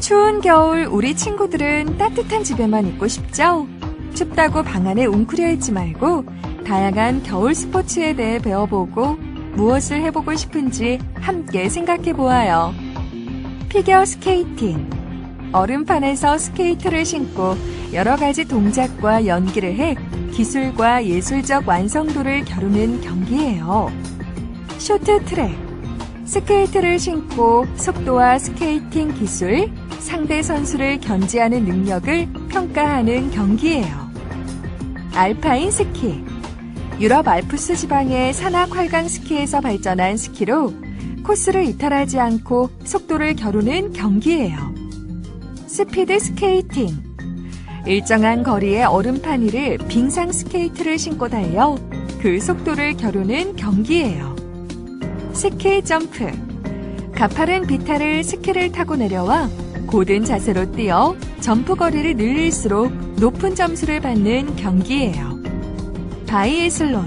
추운 겨울 우리 친구들은 따뜻한 집에만 있고 싶죠? 춥다고 방 안에 웅크려 있지 말고 다양한 겨울 스포츠에 대해 배워보고 무엇을 해보고 싶은지 함께 생각해 보아요. 피겨 스케이팅. 얼음판에서 스케이트를 신고 여러 가지 동작과 연기를 해 기술과 예술적 완성도를 겨루는 경기예요. 쇼트트랙. 스케이트를 신고 속도와 스케이팅 기술, 상대 선수를 견제하는 능력을 평가하는 경기예요. 알파인 스키. 유럽 알프스 지방의 산악 활강 스키에서 발전한 스키로 코스를 이탈하지 않고 속도를 겨루는 경기예요. 스피드 스케이팅. 일정한 거리의 얼음판 위를 빙상 스케이트를 신고 달려 그 속도를 겨루는 경기예요. 스키 점프. 가파른 비탈을 스키를 타고 내려와 고든 자세로 뛰어 점프 거리를 늘릴수록 높은 점수를 받는 경기예요. 바이애슬론.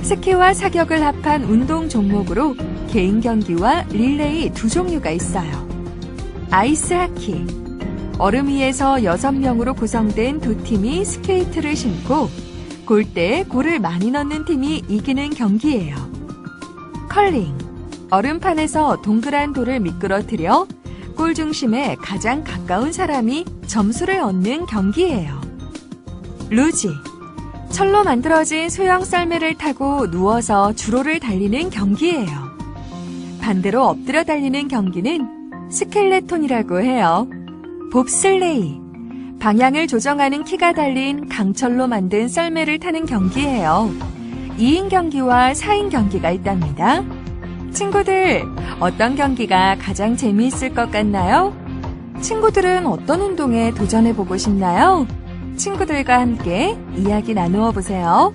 스키와 사격을 합한 운동 종목으로 개인 경기와 릴레이 두 종류가 있어요. 아이스 하키. 얼음 위에서 6명으로 구성된 두 팀이 스케이트를 신고 골대에 골을 많이 넣는 팀이 이기는 경기예요. 컬링. 얼음판에서 동그란 돌을 미끄러뜨려 골 중심에 가장 가까운 사람이 점수를 얻는 경기예요. 루지. 철로 만들어진 소형 썰매를 타고 누워서 주로를 달리는 경기예요. 반대로 엎드려 달리는 경기는 스켈레톤이라고 해요. 봅슬레이. 방향을 조정하는 키가 달린 강철로 만든 썰매를 타는 경기예요. 2인 경기와 4인 경기가 있답니다. 친구들, 어떤 경기가 가장 재미있을 것 같나요? 친구들은 어떤 운동에 도전해보고 싶나요? 친구들과 함께 이야기 나누어 보세요.